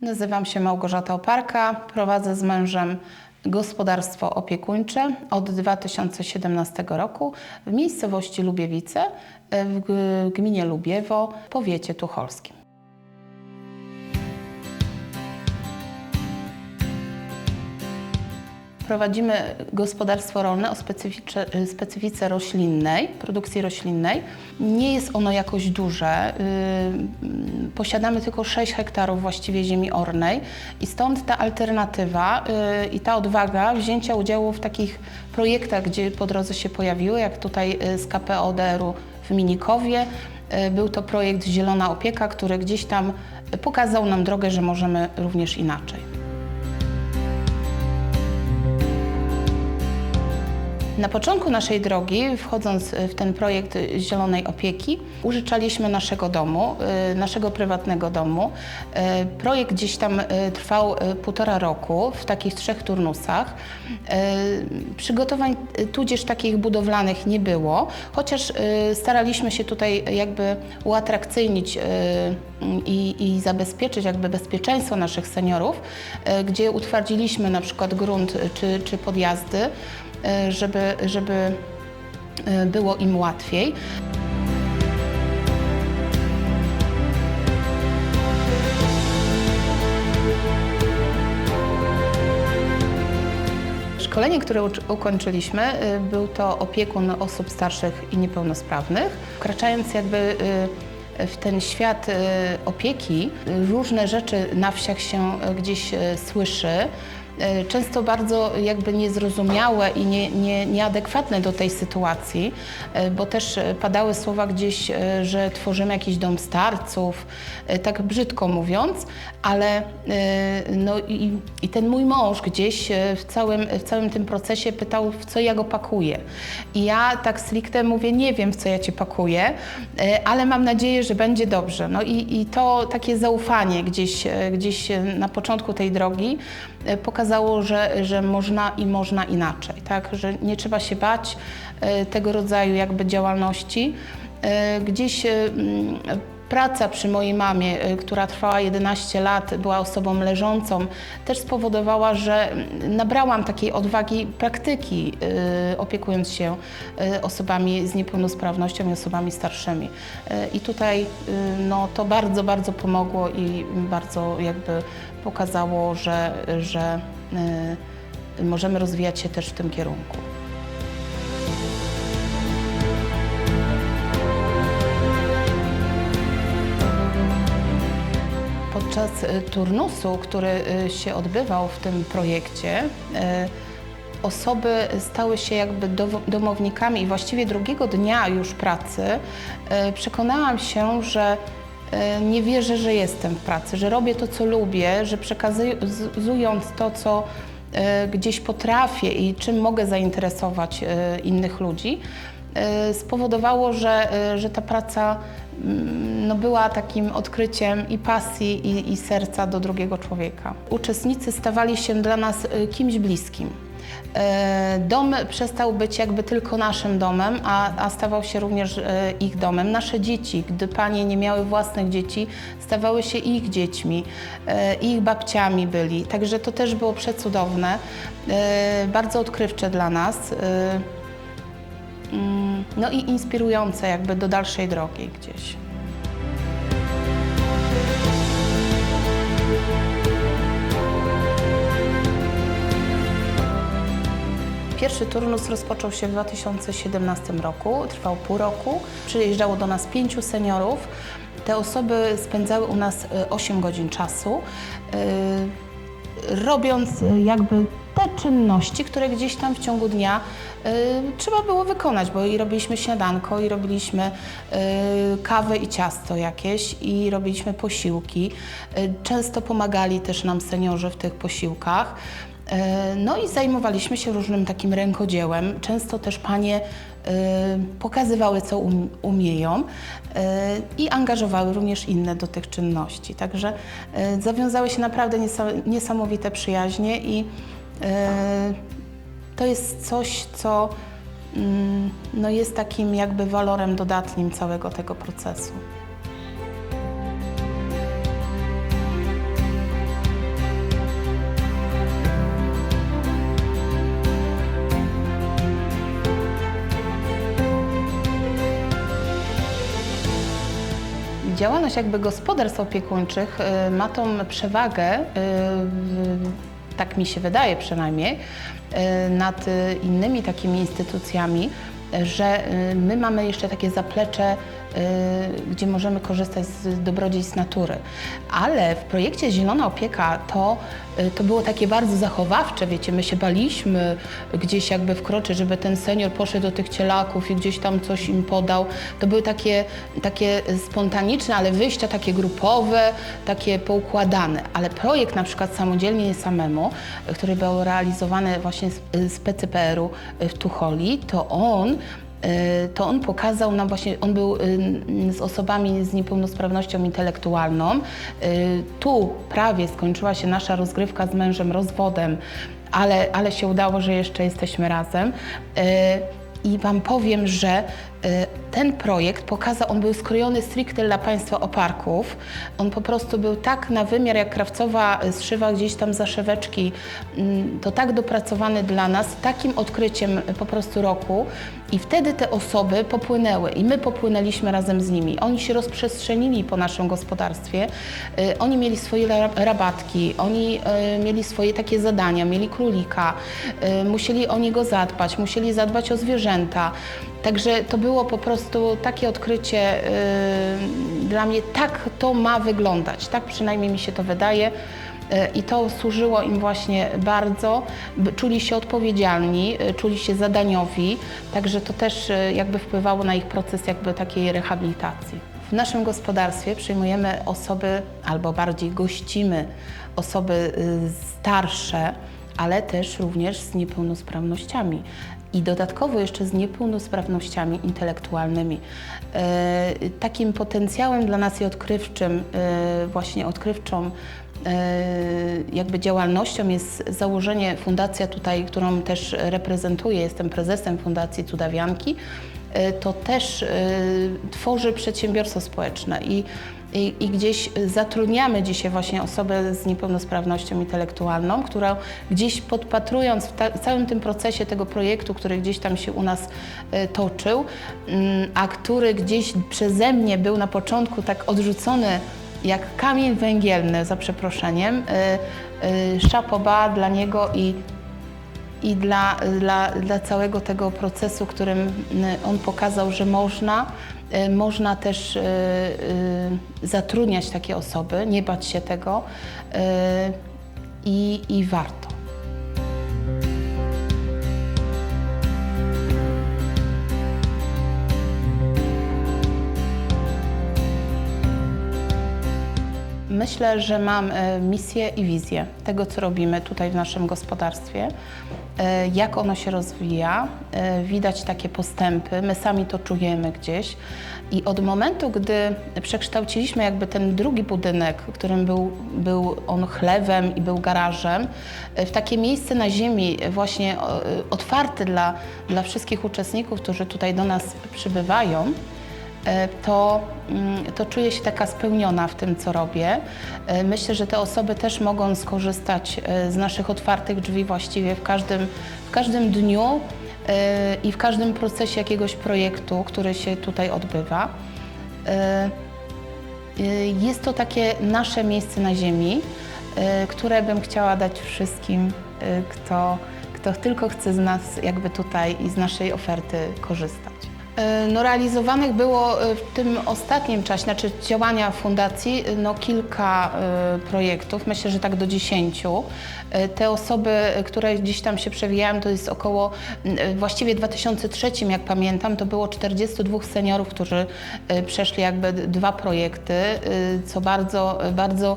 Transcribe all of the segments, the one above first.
Nazywam się Małgorzata Oparka, prowadzę z mężem gospodarstwo opiekuńcze od 2017 roku w miejscowości Lubiewice w gminie Lubiewo, powiecie tucholskim. Prowadzimy gospodarstwo rolne o specyfice, specyfice roślinnej, produkcji roślinnej. Nie jest ono jakoś duże. Yy, Posiadamy tylko 6 hektarów właściwie ziemi ornej i stąd ta alternatywa yy, i ta odwaga wzięcia udziału w takich projektach, gdzie po drodze się pojawiły, jak tutaj z KPODR-u w Minikowie. Był to projekt Zielona Opieka, który gdzieś tam pokazał nam drogę, że możemy również inaczej. Na początku naszej drogi, wchodząc w ten projekt Zielonej Opieki, użyczaliśmy naszego domu, y, naszego prywatnego domu. Y, Projekt gdzieś tam trwał półtora roku w takich trzech turnusach. Przygotowań tudzież takich budowlanych nie było, chociaż staraliśmy się tutaj jakby uatrakcyjnić i, i zabezpieczyć jakby bezpieczeństwo naszych seniorów, gdzie utwardziliśmy na przykład grunt czy, czy podjazdy, żeby, żeby y, było im łatwiej. Szkolenie, które ukończyliśmy, y, był to opiekun osób starszych i niepełnosprawnych. Wkraczając jakby w ten świat opieki, różne rzeczy na wsiach się gdzieś słyszy. Y, Często bardzo jakby niezrozumiałe i nie, nie, nieadekwatne do tej sytuacji, y, bo też y, padały słowa gdzieś, że tworzymy jakiś dom starców, tak brzydko mówiąc, ale no i, i ten mój mąż gdzieś w całym, w całym tym procesie pytał, w co ja go pakuję. I ja tak stricte mówię, nie wiem, w co ja cię pakuję, ale mam nadzieję, że będzie dobrze. No i, i to takie zaufanie gdzieś, gdzieś na początku tej drogi pokazało, że, że można i można inaczej, tak? Że nie trzeba się bać y, tego rodzaju jakby działalności. Y, Gdzieś Praca przy mojej mamie, która trwała 11 lat, była osobą leżącą, też spowodowała, że nabrałam takiej odwagi praktyki, opiekując się osobami z niepełnosprawnością i osobami starszymi. I tutaj no, to bardzo, bardzo pomogło i bardzo jakby pokazało, że, że y, możemy rozwijać się też w tym kierunku. Podczas y, turnusu, który y, się odbywał w tym projekcie, osoby stały się jakby domownikami i właściwie drugiego dnia już pracy przekonałam się, że nie wierzę, że jestem w pracy, że robię to, co lubię, że przekazując to, co y, gdzieś potrafię i czym mogę zainteresować y, innych ludzi, spowodowało, że, że ta praca mm, no, była takim odkryciem i pasji, i, i serca do drugiego człowieka. Uczestnicy stawali się dla nas kimś bliskim. E, Dom przestał być jakby tylko naszym domem, a, a stawał się również e, ich domem. Nasze dzieci, gdy panie nie miały własnych dzieci, stawały się ich dziećmi, e, ich babciami byli. Także to też było przecudowne, bardzo odkrywcze dla nas. mm, No i inspirujące jakby do dalszej drogi gdzieś. Pierwszy turnus rozpoczął się w 2017 roku, trwał pół roku. Przyjeżdżało do nas pięciu seniorów. Te osoby spędzały u nas y, 8 godzin czasu, y, robiąc y, jakby te czynności, które gdzieś tam w ciągu dnia y, trzeba było wykonać, bo i robiliśmy śniadanko, i robiliśmy y, kawę i ciasto jakieś, i robiliśmy posiłki. Y, często pomagali też nam seniorzy w tych posiłkach. E, No i zajmowaliśmy się różnym takim rękodziełem. Często też panie e, pokazywały, co um, umieją e, i angażowały również inne do tych czynności. Także zawiązały się naprawdę niesa- niesamowite przyjaźnie i to jest coś, co mm, no jest takim jakby walorem dodatnim całego tego procesu. Działalność jakby gospodarstw opiekuńczych y, ma tą przewagę, y, tak mi się wydaje przynajmniej, y, nad innymi takimi instytucjami, że my mamy jeszcze takie zaplecze, gdzie możemy korzystać z dobrodziejstw natury. Ale w projekcie Zielona Opieka to, y, to było takie bardzo zachowawcze, wiecie, my się baliśmy gdzieś jakby wkroczyć, żeby ten senior poszedł do tych cielaków i gdzieś tam coś im podał. To były takie, takie spontaniczne, ale wyjścia takie grupowe, takie poukładane. Ale projekt na przykład samodzielnie samemu, y, który był realizowany właśnie z, y, z PCPR-u w Tucholi, to on y, to on pokazał nam właśnie, on był y, z osobami z niepełnosprawnością intelektualną. Y, Tu prawie skończyła się nasza rozgrywka z mężem rozwodem, ale, ale się udało, że jeszcze jesteśmy razem. Y, I Wam powiem, że ten projekt pokazał, on był skrojony stricte dla Państwa oparków. On po prostu był tak na wymiar, jak krawcowa zszywa gdzieś tam zaszeweczki, mm, to tak dopracowany dla nas, takim odkryciem po prostu roku. I wtedy te osoby popłynęły i my popłynęliśmy razem z nimi. Oni się rozprzestrzenili po naszym gospodarstwie. Y, Oni mieli swoje ra- rabatki, oni y, mieli swoje takie zadania, mieli królika, y, musieli o niego zadbać, musieli zadbać o zwierzęta. Także to było po prostu takie odkrycie y, dla mnie, tak to ma wyglądać, tak przynajmniej mi się to wydaje. Y, I to służyło im właśnie bardzo, czuli się odpowiedzialni, y, czuli się zadaniowi, także to też jakby wpływało na ich proces jakby takiej rehabilitacji. W naszym gospodarstwie przyjmujemy osoby, albo bardziej gościmy osoby starsze, ale też również z niepełnosprawnościami i dodatkowo jeszcze z niepełnosprawnościami intelektualnymi. E, Takim potencjałem dla nas i odkrywczym, e, właśnie odkrywczą e, jakby działalnością jest założenie fundacja tutaj, którą też reprezentuję, jestem prezesem Fundacji Cudawianki, to też e, tworzy przedsiębiorstwo społeczne i, i, i gdzieś zatrudniamy dzisiaj właśnie osobę z niepełnosprawnością intelektualną, która gdzieś podpatrując w ta, całym tym procesie tego projektu, który gdzieś tam się u nas e, toczył, mm, a który gdzieś przeze mnie był na początku tak odrzucony jak kamień węgielny, za przeproszeniem, szapoba dla niego i i dla, dla, dla całego tego procesu, którym y, on pokazał, że można, y, można też y, zatrudniać takie osoby, nie bać się tego i, i warto. Myślę, że mam e, misję i wizję tego, co robimy tutaj w naszym gospodarstwie, e, jak ono się rozwija. e, Widać takie postępy, my sami to czujemy gdzieś. I od momentu, gdy przekształciliśmy jakby ten drugi budynek, którym był, był on chlewem i był garażem, w takie miejsce na ziemi właśnie otwarte dla, dla wszystkich uczestników, którzy tutaj do nas przybywają, to, mm, to czuję się taka spełniona w tym, co robię. E, Myślę, że te osoby też mogą skorzystać e, z naszych otwartych drzwi właściwie w każdym, w każdym dniu e, i w każdym procesie jakiegoś projektu, który się tutaj odbywa. E, e, Jest to takie nasze miejsce na ziemi, e, które bym chciała dać wszystkim, e, kto, kto tylko chce z nas jakby tutaj i z naszej oferty korzystać. E, No, realizowanych było e, w tym ostatnim czasie, znaczy działania fundacji, e, no, kilka projektów, myślę, że tak do dziesięciu. Te osoby, które gdzieś tam się przewijają, to jest około, właściwie w 2003, jak pamiętam, to było 42 seniorów, którzy przeszli jakby dwa projekty, co bardzo, bardzo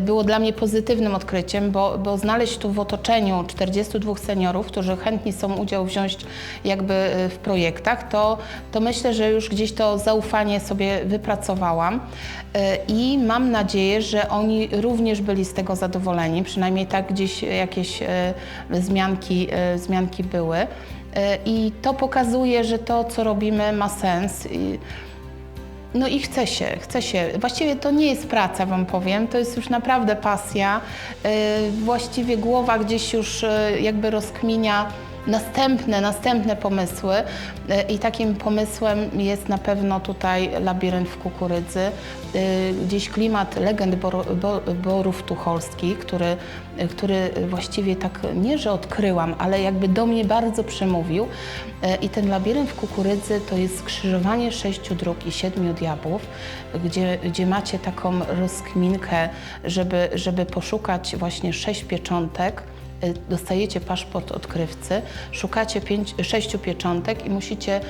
było dla mnie pozytywnym odkryciem, bo, bo znaleźć tu w otoczeniu 42 seniorów, którzy chętni są udział wziąć jakby w projektach, to, to myślę, że już gdzieś to zaufanie sobie wypracowałam E, i mam nadzieję, że oni również byli z tego zadowoleni, przynajmniej tak gdzieś jakieś e, zmianki, e, zmianki były. I to pokazuje, że to, co robimy, ma sens. No i chce się, chce się. Właściwie to nie jest praca, Wam powiem, to jest już naprawdę pasja. Właściwie głowa gdzieś już jakby rozkminia, następne, następne pomysły. E, i takim pomysłem jest na pewno tutaj labirynt w kukurydzy, E, gdzieś klimat legend Borów Tucholskich, który, który właściwie tak nie, że odkryłam, ale jakby do mnie bardzo przemówił. E, i ten labirynt w kukurydzy to jest skrzyżowanie sześciu dróg i siedmiu diabłów, gdzie, gdzie macie taką rozkminkę, żeby, żeby poszukać właśnie sześć pieczątek, dostajecie paszport odkrywcy, szukacie pięć, sześciu pieczątek i musicie y,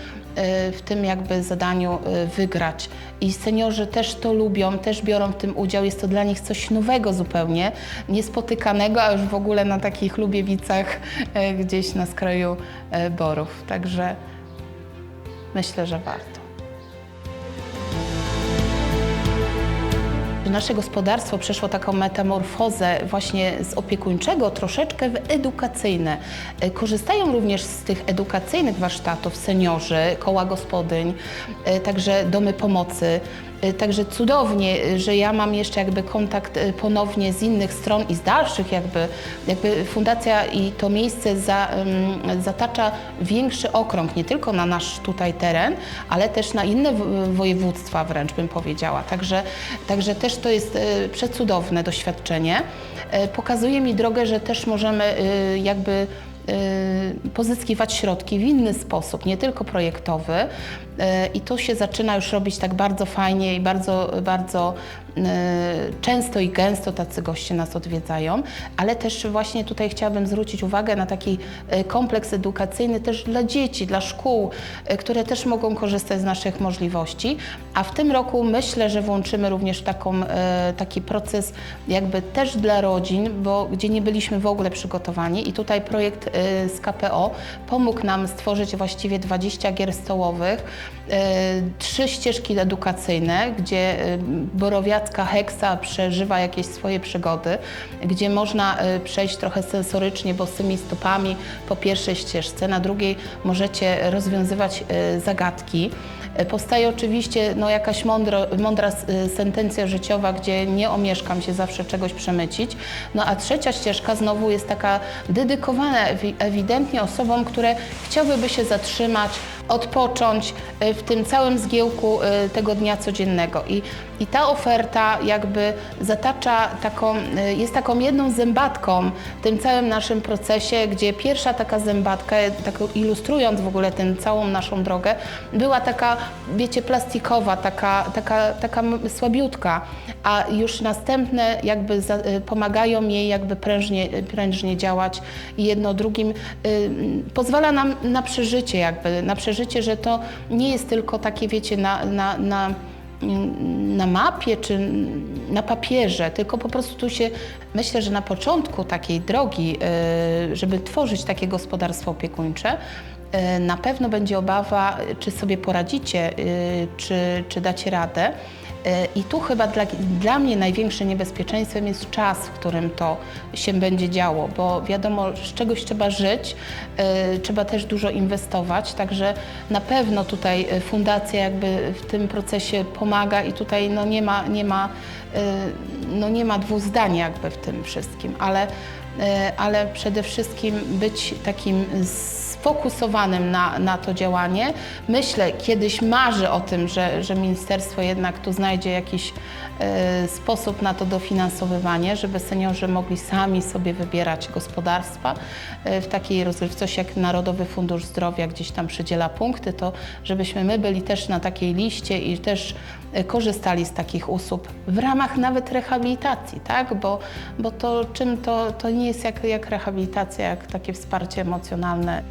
w tym jakby zadaniu y, wygrać. I seniorzy też to lubią, też biorą w tym udział. Jest to dla nich coś nowego zupełnie, niespotykanego, a już w ogóle na takich Lubiewicach gdzieś na skraju Borów. Także myślę, że warto. Nasze gospodarstwo przeszło taką metamorfozę właśnie z opiekuńczego troszeczkę w edukacyjne. E, Korzystają również z tych edukacyjnych warsztatów seniorzy, koła gospodyń, e, także domy pomocy. E, Także cudownie, e, że ja mam jeszcze jakby kontakt e, ponownie z innych stron i z dalszych jakby, jakby fundacja i to miejsce za, zatacza większy okrąg, nie tylko na nasz tutaj teren, ale też na inne województwa wręcz bym powiedziała. Także, także też to jest przecudowne doświadczenie. Pokazuje mi drogę, że też możemy jakby pozyskiwać środki w inny sposób, nie tylko projektowy. Y, I to się zaczyna już robić tak bardzo fajnie i bardzo, bardzo y, często i gęsto tacy goście nas odwiedzają, ale też właśnie tutaj chciałabym zwrócić uwagę na taki y, kompleks edukacyjny też dla dzieci, dla szkół, y, które też mogą korzystać z naszych możliwości. A w tym roku myślę, że włączymy również taką, y, taki proces jakby też dla rodzin, bo gdzie nie byliśmy w ogóle przygotowani i tutaj projekt y, z KPO pomógł nam stworzyć właściwie 20 gier stołowych, y, trzy ścieżki edukacyjne, gdzie y, borowiacka heksa przeżywa jakieś swoje przygody, gdzie można y, przejść trochę sensorycznie bosymi stopami po pierwszej ścieżce, na drugiej możecie rozwiązywać y, zagadki. Y, Powstaje oczywiście no, jakaś mądro, mądra sentencja życiowa, gdzie nie omieszkam się zawsze czegoś przemycić. No a trzecia ścieżka znowu jest taka dedykowana ewi- ewidentnie osobom, które chciałyby się zatrzymać, odpocząć w tym całym zgiełku tego dnia codziennego. I, i ta oferta jakby zatacza taką, y, jest taką jedną zębatką w tym całym naszym procesie, gdzie pierwsza taka zębatka, tak ilustrując w ogóle tę całą naszą drogę, była taka, wiecie, plastikowa, taka, taka, taka słabiutka, a już następne jakby za, y, pomagają jej jakby prężnie, prężnie działać jedno drugim y, pozwala nam na przeżycie jakby, na przeżycie, że to nie jest tylko takie, wiecie, na, na, na na mapie czy na papierze, tylko po prostu tu się, myślę, że na początku takiej drogi, y, żeby tworzyć takie gospodarstwo opiekuńcze, y, na pewno będzie obawa, czy sobie poradzicie, y, czy, czy dacie radę. Y, I tu chyba dla, dla mnie największym niebezpieczeństwem jest czas, w którym to się będzie działo, bo wiadomo, z czegoś trzeba żyć, y, trzeba też dużo inwestować, także na pewno tutaj y, fundacja jakby w tym procesie pomaga i tutaj no nie ma, nie ma, no nie ma dwóch zdań jakby w tym wszystkim, ale, ale przede wszystkim być takim sfokusowanym na, na to działanie. Myślę, kiedyś marzę o tym, że, że ministerstwo jednak tu znajdzie jakiś e, sposób na to dofinansowywanie, żeby seniorzy mogli sami sobie wybierać gospodarstwa e, w takiej rozrywce, coś jak Narodowy Fundusz Zdrowia gdzieś tam przydziela punkty, to żebyśmy my byli też na takiej liście i też e, korzystali z takich usług w ramach nawet rehabilitacji, tak? Bo, bo to czym to, to nie jest jak, jak rehabilitacja, jak takie wsparcie emocjonalne.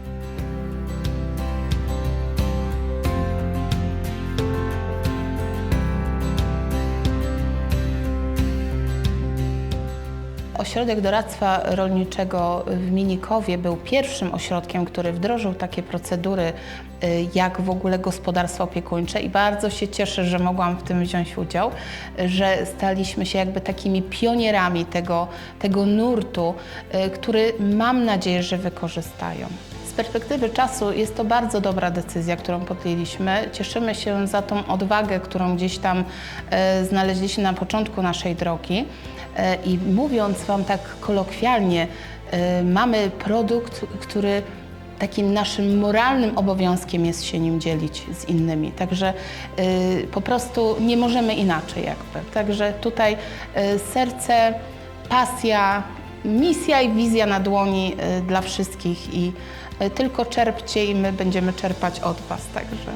Ośrodek Doradztwa Rolniczego w Minikowie był pierwszym ośrodkiem, który wdrożył takie procedury y, jak w ogóle gospodarstwa opiekuńcze i bardzo się cieszę, że mogłam w tym wziąć udział, że staliśmy się jakby takimi pionierami tego, tego nurtu, y, który mam nadzieję, że wykorzystają. Perspektywy czasu jest to bardzo dobra decyzja, którą podjęliśmy. Cieszymy się za tą odwagę, którą gdzieś tam e, znaleźliśmy na początku naszej drogi. E, I mówiąc Wam tak kolokwialnie, e, mamy produkt, który takim naszym moralnym obowiązkiem jest się nim dzielić z innymi. Także y, po prostu nie możemy inaczej jakby. Także tutaj y, serce, pasja, misja i wizja na dłoni y, dla wszystkich i y, tylko czerpcie i my będziemy czerpać od Was. Także.